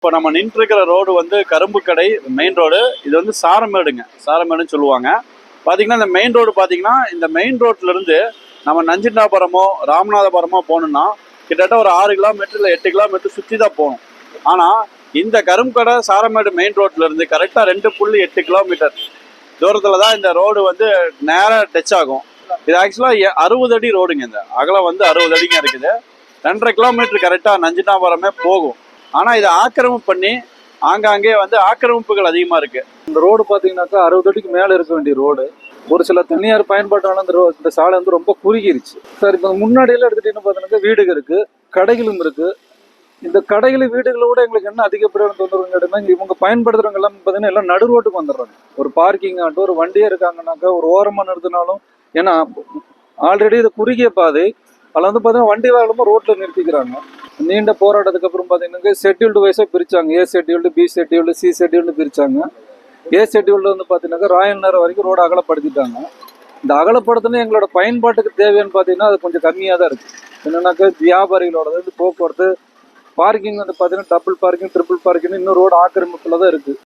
இப்போ நம்ம நின்றுருக்கிற ரோடு வந்து கரும்பு கடை மெயின் ரோடு இது வந்து சாரமேடுங்க. சாரமேடுன்னு சொல்லுவாங்க. பார்த்தீங்கன்னா இந்த மெயின் ரோடு பார்த்தீங்கன்னா இந்த மெயின் ரோட்லேருந்து நம்ம நஞ்சிண்டாபுரமோ ராமநாதபுரமோ போகணுன்னா கிட்டத்தட்ட ஒரு ஆறு கிலோமீட்டர் இல்லை எட்டு கிலோமீட்டர் சுற்றி தான் போகணும். ஆனால் இந்த கரும்பு கடை சாரமேடு மெயின் ரோட்லேருந்து கரெக்டாக ரெண்டு புள்ளி எட்டு கிலோமீட்டர் தூரத்தில் தான் இந்த ரோடு வந்து நேராக டச் ஆகும். இது ஆக்சுவலாக அறுபது அடி ரோடுங்க இந்த. அகலம் வந்து அறுபது அடிங்க இருக்குது. ரெண்டரை கிலோமீட்டர் கரெக்டாக நஞ்சினாபுரமே போகும். ஆனால் இதை ஆக்கிரமிப்பு பண்ணி ஆங்காங்கே வந்து ஆக்கிரமிப்புகள் அதிகமாக இருக்கு. இந்த ரோடு பார்த்தீங்கன்னாக்கா அறுபது அடிக்கு மேலே இருக்க வேண்டிய ரோடு. ஒரு சில தனியார் பயன்பாட்டான இந்த இந்த சாலை வந்து ரொம்ப குறுகிருச்சு. சார் இப்போ முன்னாடியெல்லாம் எடுத்துட்டீங்கன்னா பார்த்தீங்கன்னா வீடுகள் இருக்கு கடைகளும் இருக்கு. இந்த கடைகள் வீடுகளோட எங்களுக்கு என்ன அதிகப்படியான தொந்தரவு கேட்டீங்கன்னா இவங்க பயன்படுத்துறவங்க எல்லாம் பார்த்தீங்கன்னா எல்லாம் நடு ரோட்டுக்கு வந்துடுறாங்க. ஒரு பார்க்கிங் ஆகட்டும் ஒரு வண்டியே இருக்காங்கனாக்கா ஒரு ஓரமாக நிறுத்தினாலும் ஏன்னா ஆல்ரெடி இது குறுகிய பாதை. அதில் வந்து பார்த்தீங்கன்னா வண்டி வாகனமும் ரோட்டில் நிறுத்திக்கிறாங்க. நீண்ட போராட்டத்துக்கு அப்புறம் பார்த்தீங்கன்னா ஷெட்யூல்டு வைஸாக பிரித்தாங்க A scheduled B scheduled C scheduled பிரித்தாங்க A scheduled வந்து பார்த்தீங்கன்னாக்கா ராயல் நேரம் வரைக்கும் ரோடு அகலப்படுத்திட்டாங்க. இந்த அகலப்படுத்தினா எங்களோட பயன்பாட்டுக்கு தேவைன்னு பார்த்தீங்கன்னா அது கொஞ்சம் கம்மியாக தான் இருக்குது என்னென்னாக்கா வியாபாரிகளோட வந்து போக்குவரத்து பார்க்கிங் வந்து பார்த்தீங்கன்னா டபுள் பார்க்கிங் ட்ரிபிள் பார்க்கிங் இன்னும் ரோடு ஆக்கிரமிப்பில் தான் இருக்குது